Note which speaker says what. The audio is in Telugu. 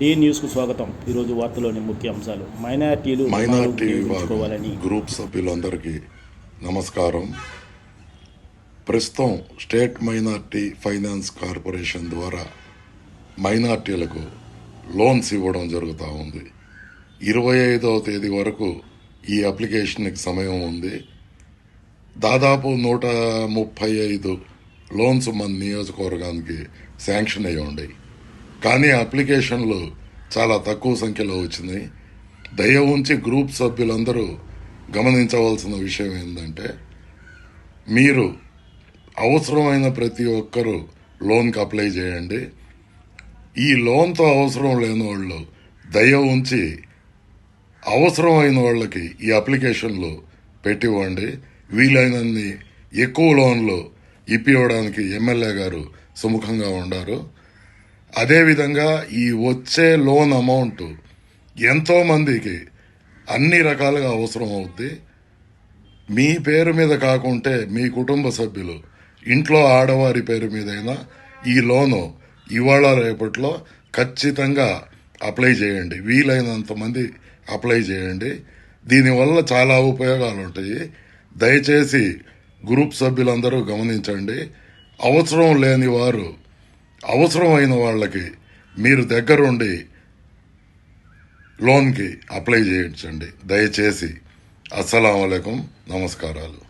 Speaker 1: డి న్యూస్కు స్వాగతం. ఈరోజు వార్తలోని ముఖ్య అంశాలు. మైనార్టీలు
Speaker 2: మైనార్టీ విభాగం గ్రూప్ సభ్యులందరికీ నమస్కారం. ప్రస్తుతం స్టేట్ మైనార్టీ ఫైనాన్స్ కార్పొరేషన్ ద్వారా మైనార్టీలకు లోన్స్ ఇవ్వడం జరుగుతూ ఉంది. ఇరవై ఐదవ తేదీ వరకు ఈ అప్లికేషన్కి సమయం ఉంది. దాదాపు నూట ముప్పై ఐదు లోన్స్ మన నియోజకవర్గానికి శాంక్షన్ అయ్యి ఉన్నాయి కానీ అప్లికేషన్లు చాలా తక్కువ సంఖ్యలో వచ్చింది. దయ ఉంచి గ్రూప్ సభ్యులందరూ గమనించవలసిన విషయం ఏంటంటే మీరు అవసరమైన ప్రతి ఒక్కరూ లోన్కి అప్లై చేయండి. ఈ లోన్తో అవసరం లేని వాళ్ళు దయ ఉంచి అవసరమైన వాళ్ళకి ఈ అప్లికేషన్లు పెట్టివ్వండి. వీలైనన్ని ఎక్కువ లోన్లు ఇప్పివ్వడానికి ఎమ్మెల్యే గారు సుముఖంగా ఉండారు. అదేవిధంగా ఈ వచ్చే లోన్ అమౌంట్ ఎంతోమందికి అన్ని రకాలుగా అవసరం అవుద్ది. మీ పేరు మీద కాకుంటే మీ కుటుంబ సభ్యులు ఇంట్లో ఆడవారి పేరు మీదైనా ఈ లోను ఇవాళ రేపట్లో ఖచ్చితంగా అప్లై చేయండి. వీలైనంత మంది అప్లై చేయండి. దీనివల్ల చాలా ఉపయోగాలు ఉంటాయి దయచేసి గ్రూప్ సభ్యులందరూ గమనించండి. అవసరం లేని వారు అవసరమైన వాళ్ళకి మీరు దగ్గరుండి లోన్కి అప్లై చేయించండి. దయచేసి అస్సలం నమస్కారాలు.